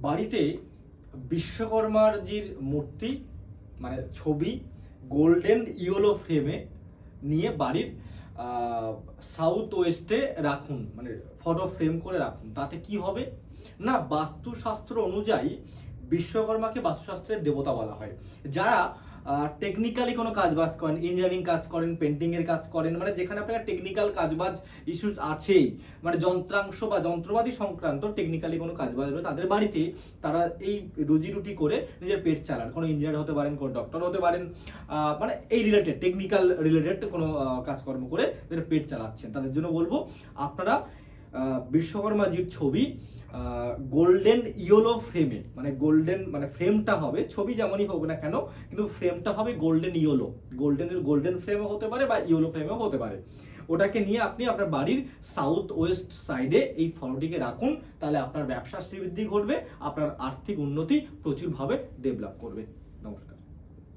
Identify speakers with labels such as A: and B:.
A: বাড়িতে বিশ্বকর্মার জির মূর্তি মানে ছবি গোল্ডেন ইয়েলো ফ্রেমে নিয়ে বাড়ির সাউথ ওয়েস্টে রাখুন মানে ফটো ফ্রেম করে রাখুন। তাতে কি হবে? না, বাস্তুশাস্ত্র অনুযায়ী বিশ্বকর্মাকে বাস্তুশাস্ত্রের দেবতা বলা হয়। যারা টেকনিক্যালি কোনো কাজ বাজ করেন ইঞ্জিনিয়ারিং কাজ করেন পেন্টিং এর কাজ করেন মানে যেখানে আপনার টেকনিক্যাল কাজবাজ ইস্যুস আছেই মানে যন্ত্রাংশ বা যন্ত্রপাতি সংক্রান্ত টেকনিক্যালি কোনো কাজবাজ রয়েছে, তাদের বাড়িতে তারা এই রুজি রুটি করে নিজের পেট চালান। কোনো ইঞ্জিনিয়ার হতে পারেন, কোনো ডক্টর হতে পারেন মানে এই রিলেটেড টেকনিক্যাল রিলেটেড কোনো কাজকর্ম করে তাদের পেট চালাচ্ছেন। তাদের জন্য বলব, আপনারা আহ, বিশ্বকর্মাজির ছবি গোল্ডেন ইয়েলো ফ্রেমে মানে গোল্ডেন মানে ফ্রেমটা হবে ছবি যেমনই হোক না কেন কিন্তু ফ্রেমটা হবে গোল্ডেন ইয়েলো গোল্ডেনের গোল্ডেন ফ্রেমও হতে পারে বা ইয়েলো ফ্রেমও হতে পারে। ওটাকে নিয়ে আপনি আপনার বাড়ির সাউথ ওয়েস্ট সাইডে এই ফটোটিকে রাখুন তাহলে আপনার ব্যবসা শ্রীবৃদ্ধি ঘটবে আপনার আর্থিক উন্নতি প্রচুরভাবে ডেভেলপ করবে। নমস্কার।